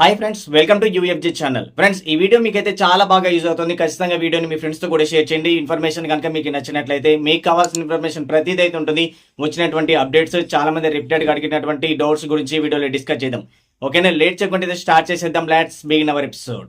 Hi friends welcome to UFG channel friends ఈ video మీకైతే చాలా బాగా యూజ్ అవుతుంది. ఖచ్చితంగా వీడియోని మీ ఫ్రెండ్స్తో కూడా షేర్ చేయండి. ఇన్ఫర్మేషన్ కనుక మీకు నచ్చినట్లయితే మీకు కావాల్సిన ఇన్ఫర్మేషన్ ప్రతిదీ అయితే ఉంటుంది. వచ్చినటువంటి అప్డేట్స్ చాలా మంది రిపీటెడ్ అడిగినటువంటి డౌట్స్ గురించి వీడియోలో డిస్కస్ చేద్దాం. ఓకేనా లేట్ చేయకుండా స్టార్ట్ చేసేద్దాం. Let's begin our episode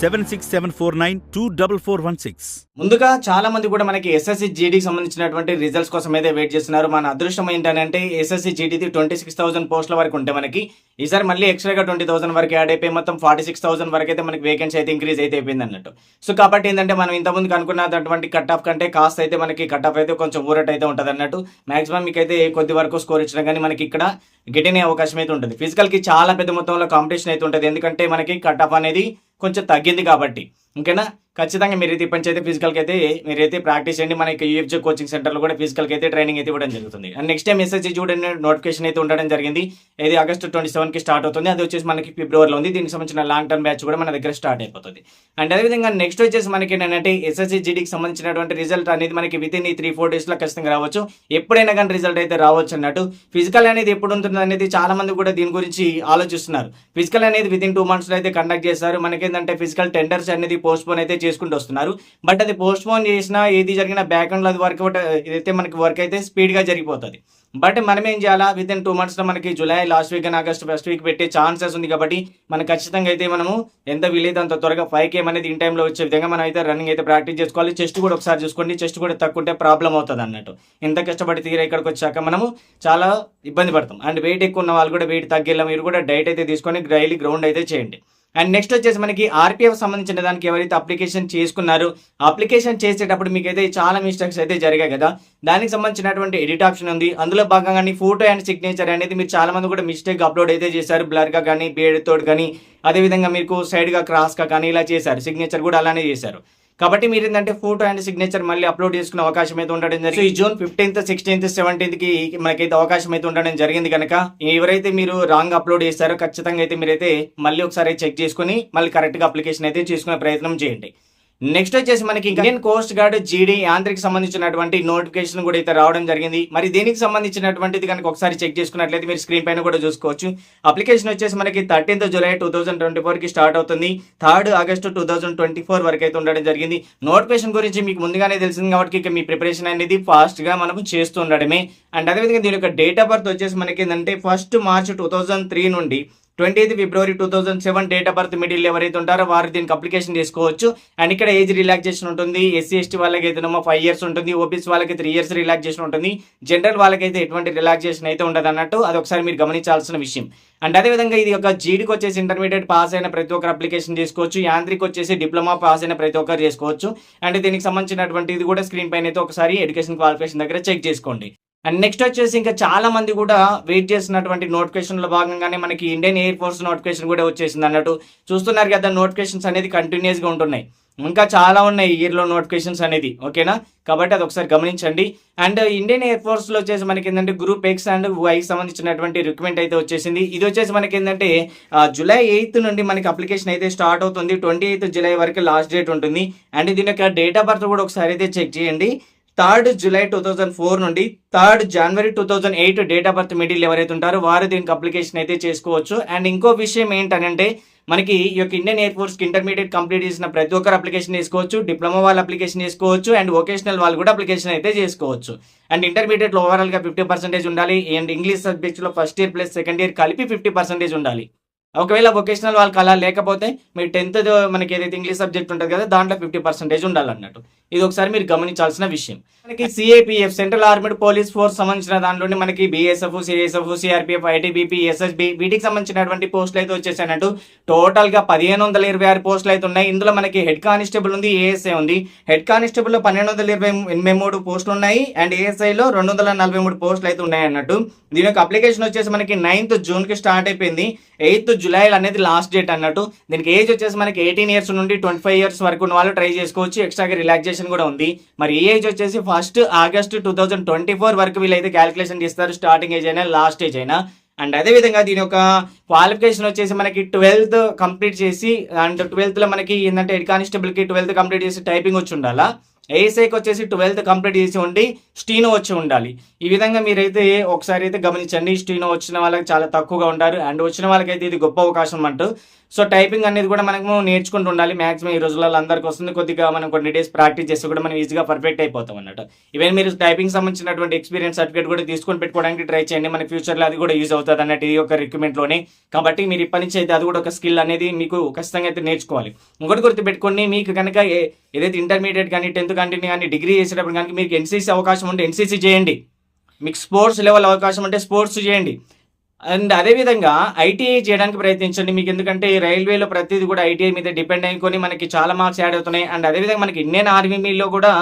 Seven six seven four nine two double four one six. ముందుగా చాలా మంది కూడా మనకి ఎస్ఎస్సి జీడీకి సంబంధించినటువంటి రిజల్ట్స్ కోసం అయితే వెయిట్ చేస్తున్నారు. మన అదృష్టం ఏంటంటే ఎస్ఎస్సి జీడీది ట్వంటీ సిక్స్ థౌసండ్ పోస్టుల వరకు ఉంటే మనకి ఈసారి మళ్ళీ ఎక్స్ట్రాగా ట్వంటీ థౌసండ్ వరకు యాడ్ అయిపోయి మొత్తం ఫార్టీ సిక్స్ థౌసండ్ వరకు అయితే మనకి వేకెన్సీ అయితే ఇంక్రీజ్ అయితే అయిపోయింది అన్నట్టు. సో కాబట్టి ఏంటంటే మనం ఇంతకుముందు అనుకున్నటువంటి కట్ ఆఫ్ కంటే కాస్ట్ అయితే మనకి కట్ ఆఫ్ అయితే కొంచెం ఊరట్ అయితే ఉంటుంది అన్నట్టు. మాక్సిమం మీకు అయితే కొద్ది వరకు స్కోర్ ఇచ్చినా కానీ మనకి ఇక్కడ గెట్ అవకాశం అయితే ఉంటుంది. ఫిజికల్కి చాలా పెద్ద మొత్తంలో కాంపిటీషన్ అయితే ఉంటుంది. ఎందుకంటే మనకి కట్ ఆఫ్ అనేది కొంచెం తగ్గింది కాబట్టి. ఓకేనా ఖచ్చితంగా మీరైతే ఇప్పటి నుంచి అయితే ఫిజికల్కి అయితే మీరైతే ప్రాక్టీస్ చేయండి. మనకి యూఎఫ్జే కోచింగ్ సెంటర్లో కూడా ఫిజికల్కి అయితే ట్రైనింగ్ అయితే ఇవ్వడం జరుగుతుంది. అండ్ నెక్స్ట్ టైం ఎస్ఎస్సీ చూడండి నోటిఫికేషన్ అయితే ఉండడం జరిగింది. ఇది ఆగస్ట్ ట్వంటీ సెవెన్కి స్టార్ట్ అవుతుంది. అది వచ్చేసి మనకి ఫిబ్రవరిలో ఉంది. దీనికి సంబంధించిన లాంగ్ టర్మ్ బ్యాచ్ కూడా మన దగ్గర స్టార్ట్ అయిపోతుంది. అండ్ అదేవిధంగా నెక్స్ట్ వచ్చేసి మనకి ఏంటంటే ఎస్ఎస్సీ జీడీకి సంబంధించినటువంటి రిజల్ట్ అనేది మనకి విత్ ఇన్ ఈ త్రీ ఫోర్ డేస్లో ఖచ్చితంగా రావచ్చు. ఎప్పుడైనా కానీ రిజల్ట్ అయితే రావచ్చు అన్నట్టు. ఫిజికల్ అనేది ఎప్పుడు ఉంటుంది అనేది చాలా మంది కూడా దీని గురించి ఆలోచిస్తున్నారు. ఫిజికల్ అనేది విత్ ఇన్ టూ మంత్స్లో అయితే కండక్ట్ చేస్తారు. మనకి ఏంటంటే ఫిజికల్ టెండర్స్ అనేది పోస్ట్ పోన్ అయితే చేసుకుంటూ వస్తున్నారు. బట్ అది పోస్ట్ పోన్ చేసినా ఏది జరిగినా బ్యాక్లో అది వర్క్ ఏదైతే మనకి వర్క్ అయితే స్పీడ్గా జరిగిపోతుంది. బట్ మనం ఏం చేయాలా? విత్ ఇన్ టూ మంత్స్లో మనకి July last week and August first week పెట్టే ఛాన్సెస్ ఉంది కాబట్టి మనం ఖచ్చితంగా అయితే మనము ఎంత వీలైతే అంత త్వరగా ఫైవ్ కేమ్ అనేది ఇన్ టైంలో వచ్చే విధంగా మనం అయితే రన్నింగ్ అయితే ప్రాక్టీస్ చేసుకోవాలి. చెస్ట్ కూడా ఒకసారి చూసుకోండి. చెస్ట్ కూడా తక్కువ ఉంటే ప్రాబ్లం అవుతుంది అన్నట్టు. ఎంత కష్టపడి తీరా ఇక్కడికి వచ్చాక మనము చాలా ఇబ్బంది పడతాం. అండ్ వెయిట్ ఎక్కువ ఉన్న వాళ్ళు కూడా వెయిట్ తగ్గేలా మీరు కూడా డైట్ అయితే తీసుకొని డైలీ గ్రౌండ్ అయితే చేయండి. అండ్ నెక్స్ట్ వచ్చేసి మనకి ఆర్పిఎఫ్ సంబంధించిన దానికి ఎవరైతే అప్లికేషన్ చేసుకున్నారో అప్లికేషన్ చేసేటప్పుడు మీకైతే చాలా మిస్టేక్స్ అయితే జరిగాయి కదా. దానికి సంబంధించినటువంటి ఎడిట్ ఆప్షన్ ఉంది. అందులో భాగంగా ఫోటో అండ్ సిగ్నేచర్ అనేది మీరు చాలా మంది కూడా మిస్టేక్ అప్లోడ్ అయితే చేశారు. బ్లర్గా కానీ బేడ్ తోడు కానీ అదేవిధంగా మీకు సైడ్గా క్రాస్గా కానీ ఇలా చేశారు. సిగ్నేచర్ కూడా అలానే చేశారు. కాబట్టి మీరు ఏంటంటే ఫోటో అండ్ సిగ్నేచర్ మళ్ళీ అప్లోడ్ చేసుకునే అవకాశం అయితే ఉండడం జరిగింది. ఈ జూన్ ఫిఫ్టీన్త్ సిక్స్టీన్త్ సెవెంటీన్త్కి మనకైతే అవకాశం అయితే ఉండడం జరిగింది కనుక ఎవరైతే మీరు రాంగ్ అప్లోడ్ చేస్తారో ఖచ్చితంగా అయితే మీరైతే మళ్ళీ ఒకసారి చెక్ చేసుకుని మళ్ళీ కరెక్ట్గా అప్లికేషన్ అయితే చేసుకునే ప్రయత్నం చేయండి. నెక్స్ట్ వచ్చేసి మనకి ఇండియన్ కోస్ట్ గార్డ్ జీడీ యాంత్రికి సంబంధించినటువంటి నోటిఫికేషన్ కూడా అయితే రావడం జరిగింది. మరి దీనికి సంబంధించినటువంటిది కనుక ఒకసారి చెక్ చేసుకున్నట్లయితే మీరు స్క్రీన్ పైన కూడా చూసుకోవచ్చు. అప్లికేషన్ వచ్చేసి మనకి thirteenth July two thousand twenty ఫోర్కి స్టార్ట్ అవుతుంది. Third August two thousand twenty four వరకు అయితే ఉండడం జరిగింది. నోటిఫికేషన్ గురించి మీకు ముందుగానే తెలిసింది కాబట్టి ఇక మీ ప్రిపరేషన్ అనేది ఫాస్ట్గా మనం చేస్తూ ఉండడమే. అండ్ అదేవిధంగా దీని యొక్క డేట్ ఆఫ్ బర్త్ వచ్చేసి మనకి ఏంటంటే first March two thousand three నుండి twenty February two thousand seven date of birth middle ఎవరైతే ఉంటారో వారు దీనికి అప్లికేషన్ చేసుకోవచ్చు. అండ్ ఇక్కడ ఏజ్ రిలాక్సేషన్ ఉంటుంది. ఎస్సీ ఎస్టీ వాళ్ళకి అయితేనేమో ఫైవ్ ఇయర్స్ ఉంటుంది. ఓబీసీ వాళ్ళకి త్రీ ఇయర్స్ రిలాక్సేషన్ ఉంటుంది. జనరల్ వాళ్ళకైతే ఎటువంటి రిలాక్సేషన్ అయితే ఉండదు అన్నట్టు అది ఒకసారి మీరు గమనించాల్సిన విషయం. అండ్ అదేవిధంగా ఇది ఒక జీడికి వచ్చేసి ఇంటర్మీడియట్ పాస్ అయిన ప్రతి ఒక్కరు అప్లికేషన్ చేసుకోవచ్చు. యాంత్రిక్ వచ్చేసి డిప్లొమా పాస్ అయిన ప్రతి ఒక్కరు చేసుకోవచ్చు. అండ్ దీనికి సంబంధించినటువంటి ఇది కూడా స్క్రీన్ పైన అయితే ఒకసారి ఎడ్యుకేషన్ క్వాలిఫికేషన్ దగ్గర చెక్ చేసుకోండి. అండ్ నెక్స్ట్ వచ్చేసి ఇంకా చాలా మంది కూడా వెయిట్ చేసినటువంటి నోటిఫికేషన్లో భాగంగానే మనకి ఇండియన్ ఎయిర్ ఫోర్స్ నోటిఫికేషన్ కూడా వచ్చేసింది అన్నట్టు చూస్తున్నారు కదా నోటిఫికేషన్స్ అనేది కంటిన్యూస్గా ఉంటున్నాయి. ఇంకా చాలా ఉన్నాయి ఇయర్లో నోటిఫికేషన్స్ అనేది ఓకేనా కాబట్టి అది ఒకసారి గమనించండి. అండ్ ఇండియన్ ఎయిర్ ఫోర్స్లో వచ్చేసి మనకి ఏంటంటే గ్రూప్ ఎక్స్ అండ్ వైకి సంబంధించినటువంటి రిక్రూట్మెంట్ అయితే వచ్చేసింది. ఇది వచ్చేసి మనకి ఏంటంటే జూలై ఎయిత్ నుండి మనకి అప్లికేషన్ అయితే స్టార్ట్ అవుతుంది. ట్వంటీ ఎయిత్ జూలై వరకు లాస్ట్ డేట్ ఉంటుంది. అండ్ దీని యొక్క డేట్ ఆఫ్ బర్త్ కూడా ఒకసారి అయితే చెక్ చేయండి. Third July two thousand four నుండి third January two thousand eight date of birth middle ఎవరైతే ఉంటారో వారు దీనికి అప్లికేషన్ అయితే చేసుకోవచ్చు. అండ్ ఇంకో విషయం ఏంటనంటే మనకి ఈ యొక్క ఇండియన్ ఎయిర్ ఫోర్స్కి ఇంటర్మీడియట్ కంప్లీట్ చేసిన ప్రతి ఒక్కరు అప్లికేషన్ చేసుకోవచ్చు. డిప్లొమా వాళ్ళు అప్లికేషన్ చేసుకోవచ్చు. అండ్ వొకేషనల్ వాళ్ళు కూడా అప్లికేషన్ అయితే చేసుకోవచ్చు. అండ్ ఇంటర్మీడియట్లో ఓవరాల్గా ఫిఫ్టీ పర్సెంటేజ్ ఉండాలి. And English సబ్జెక్ట్స్లో first year plus second year కలిపి ఫిఫ్టీ పర్సెంటేజ్ ఉండాలి. ఒకవేళ వొకేషనల్ వాళ్ళకి అలా లేకపోతే మీరు టెన్త్ మనకి ఏదైతే ఇంగ్లీష్ సబ్జెక్ట్ ఉంటుంది కదా దాంట్లో ఫిఫ్టీ పర్సెంటేజ్ ఉండాలన్నట్టు. ఇది ఒకసారి మీరు గమనించాల్సిన విషయం. మనకి CAPF central armed police force సంబంధించిన దాంట్లోనే మనకి BSF CSF CRPF ITBP SSB వీటికి సంబంధించినటువంటి పోస్టులు అయితే వచ్చేసాయంటూ టోటల్గా పదిహేను వందల ఇరవై ఆరు పోస్టులు అయితే ఉన్నాయి. ఇందులో మనకి హెడ్ కానిస్టేబుల్ ఉంది ఏఎస్ఐ ఉంది. హెడ్ కానిస్టేబుల్లో పన్నెండు వందల ఇరవై ఎనభై మూడు పోస్టులు ఉన్నాయి. అండ్ ఏఎస్ఐ లో రెండు వందల నలభై మూడు పోస్టులు అయితే ఉన్నాయి అన్నట్టు. దీని యొక్క అప్లికేషన్ వచ్చేసి మనకి నైన్త్ జూన్కి స్టార్ట్ అయిపోయింది. ఎయిత్ జూలై అనేది లాస్ట్ డేట్ అన్నట్టు. దీనికి ఏజ్ వచ్చేసి మనకి ఎయిటీన్ ఇయర్స్ నుండి ట్వంటీ ఫైవ్ ఇయర్స్ వరకు ఉన్న వాళ్ళు ట్రై చేసుకోవచ్చు. ఎక్స్ట్రాగా రిలాక్సేషన్ కూడా ఉంది. మరి ఈ ఏజ్ వచ్చేసి first August two thousand twenty four వరకు వీళ్ళైతే క్యాలిక్యులేషన్ చేస్తారు స్టార్టింగ్ ఏజ్ అయినా లాస్ట్ ఏజ్ అయినా. అండ్ అదే విధంగా దీని యొక్క క్వాలిఫికేషన్ వచ్చేసి మనకి ట్వెల్త్ కంప్లీట్ చేసి అండ్ ట్వెల్త్లో మనకి ఏంటంటే హెడ్ కానిస్టేబుల్కి ట్వెల్త్ కంప్లీట్ చేసి టైపింగ్ వచ్చి ఉండాలా? ఏఎస్ఐకి వచ్చేసి ట్వెల్త్ కంప్లీట్ చేసి ఉండి స్టీనో వచ్చి ఉండాలి. ఈ విధంగా మీరైతే ఒకసారి అయితే గమనించండి. స్టీనో వచ్చిన వాళ్ళకి చాలా తక్కువగా ఉంటారు. అండ్ వచ్చిన వాళ్ళకైతే ఇది గొప్ప అవకాశం అంటూ. సో టైపింగ్ అనేది కూడా మనము నేర్చుకుంటూ ఉండాలి. మాక్సిమం ఈ రోజులలో అందరికి వస్తుంది. కొద్దిగా మనం కొన్ని డేస్ ప్రాక్టీస్ చేస్తే కూడా మనం ఈజీగా పర్ఫెక్ట్ అయిపోతాం అన్నట్టు. ఈవెన్ మీరు టైపింగ్ సంబంధించినటువంటి ఎక్స్పీరియన్స్ సర్టిఫికేట్ కూడా తీసుకొని పెట్టుకోవడానికి ట్రై చేయండి. మన ఫ్యూచర్లో అది కూడా యూజ్ అవుతుంది అన్నట్టు ఈ యొక్క రిక్రూట్మెంట్లోనే కాబట్టి మీరు ఇప్పటి నుంచి అయితే అది కూడా ఒక స్కిల్ అనేది మీకు ఖచ్చితంగా అయితే నేర్చుకోవాలి. ఇంకోటి గుర్తుపెట్టుకోండి మీకు కనుక ఏ- ఏదైతే ఇంటర్మీడియట్ కానీ టెన్త్ కంటిన్యూ కానీ డిగ్రీ చేసేటప్పుడు కనుక మీకు ఎన్సీసీ అవకాశం ఉంటే ఎన్సీసీ చేయండి. మీకు స్పోర్ట్స్ లెవెల్ అవకాశం ఉంటే స్పోర్ట్స్ చేయండి. అండ్ అదేవిధంగా ఐటీఐ చేయడానికి ప్రయత్నించండి. మీకు ఎందుకంటే రైల్వేలో ప్రతిదీ కూడా ఐటీఐ మీద డిపెండ్ అయికొని మనకి చాలా మార్క్స్ యాడ్ అవుతున్నాయి. అండ్ అదేవిధంగా మనకి ఇండియన్ ఆర్మీలో కూడా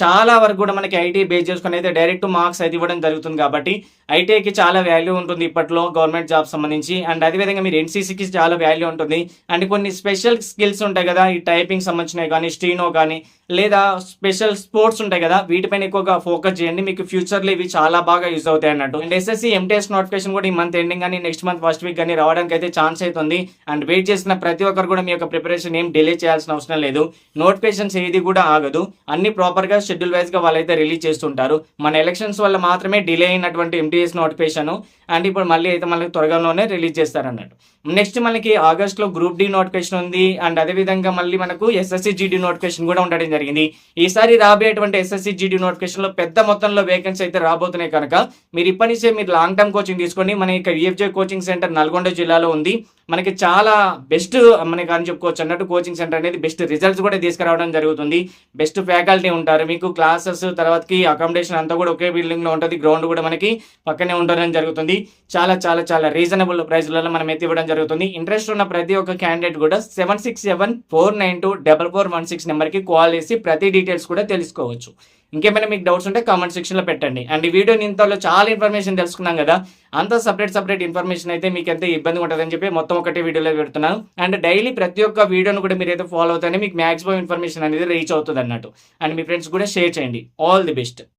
చాలా వరకు కూడా మనకి ఐటీ బేస్ చేసుకుని అయితే డైరెక్ట్ మార్క్స్ అయితే ఇవ్వడం జరుగుతుంది కాబట్టి ఐటీఐకి చాలా వాల్యూ ఉంటుంది ఇప్పట్లో గవర్నమెంట్ జాబ్ సంబంధించి. అండ్ అదేవిధంగా మీరు ఎన్సీసీకి చాలా వాల్యూ ఉంటుంది. అండ్ కొన్ని స్పెషల్ స్కిల్స్ ఉంటాయి కదా ఈ టైపింగ్ సంబంధించినవి కానీ స్టీనో కానీ లేదా స్పెషల్ స్పోర్ట్స్ ఉంటాయి కదా వీటిపైన ఎక్కువగా ఫోకస్ చేయండి. మీకు ఫ్యూచర్లో ఇవి చాలా బాగా యూజ్ అవుతాయి అన్నట్టు. అండ్ ఎస్ఎస్సీ ఎంటీఎస్ నోటిఫికేషన్ కూడా ఈ మంత్ ఎండింగ్ కానీ నెక్స్ట్ మంత్ ఫస్ట్ వీక్ కానీ రావడానికి అయితే ఛాన్స్ అవుతుంది అండ్ వెయిట్ చేసిన ప్రతి ఒక్కరు కూడా మీ యొక్క ప్రిపరేషన్ ఏం డిలే చేయాల్సిన అవసరం లేదు. నోటిఫికేషన్స్ ఏది కూడా ఆగదు. అన్ని ప్రాపర్ గా షెడ్యూల్ వైజ్గా వాళ్ళైతే రిలీజ్ చేస్తుంటారు. మన ఎలక్షన్స్ వల్ల మాత్రమే డిలే అయినటువంటి ఎంటీఎస్ నోటిఫికేషన్ అండ్ ఇప్పుడు మళ్ళీ అయితే మనకి త్వరగానే రిలీజ్ చేస్తారు అన్నట్టు నెక్స్ట్ మనకి ఆగస్ట్లో గ్రూప్ డి నోటిఫికేషన్ ఉంది అండ్ అదే విధంగా మళ్ళీ మనకు ఎస్ఎస్సి జీడీ నోటిఫికేషన్ కూడా ఉండడం జరిగింది. ఈసారి రాబోయేటువంటి ఎస్ఎస్సి జీడీ నోటిఫికేషన్లో పెద్ద మొత్తంలో వేకెన్సీ అయితే రాబోతున్నాయి కనుక మీరు ఇప్పటి నుంచే మీరు లాంగ్ టర్మ్ కోచింగ్ తీసుకోండి మన ఇక విఎఫ్జే కోచింగ్ సెంటర్ నల్గొండ జిల్లాలో ఉంది. మనకి చాలా బెస్ట్ మనకి అని చెప్పుకోవచ్చు అన్నట్టు కోచింగ్ సెంటర్ అనేది బెస్ట్ రిజల్ట్స్ కూడా తీసుకురావడం జరుగుతుంది. బెస్ట్ ఫ్యాకల్టీ ఉంటారు. మీకు క్లాసెస్ తర్వాతకి అకామిడేషన్ అంతా కూడా ఒకే బిల్డింగ్లో ఉంటుంది. గ్రౌండ్ కూడా మనకి పక్కనే ఉండడం జరుగుతుంది. చాలా చాలా చాలా రీజనబుల్ ప్రైస్లలో మనం ఎత్తి ఇవ్వడం జరుగుతుంది. ఇంట్రెస్ట్ ఉన్న ప్రతి ఒక్క క్యాండిడేట్ కూడా seven six seven four nine two double four one six నెంబర్కి కాల్ చేసి ప్రతి డీటెయిల్స్ కూడా తెలుసుకోవచ్చు. ఇంకేమైనా మీకు డౌట్స్ ఉంటే కామెంట్ సెక్షన్లో పెట్టండి. అండ్ ఈ వీడియో ఇంతలో చాలా ఇన్ఫర్మేషన్ తెలుసుకున్నాం కదా. అంత సపరేట్ సపరేట్ ఇన్ఫర్మేషన్ అయితే మీకు ఎంత ఇబ్బంది ఉంటుందని చెప్పి మొత్తం ఒకటే వీడియోలో పెడుతున్నాను. అండ్ డైలీ ప్రతి ఒక్క వీడియోను కూడా మీరు అయితే ఫాలో అవుతానే మీకు మ్యాక్సిమం ఇన్ఫర్మేషన్ అనేది రీచ్ అవుతుంది అన్నట్టు. అండ్ మీ ఫ్రెండ్స్ కూడా షేర్ చేయండి. All the best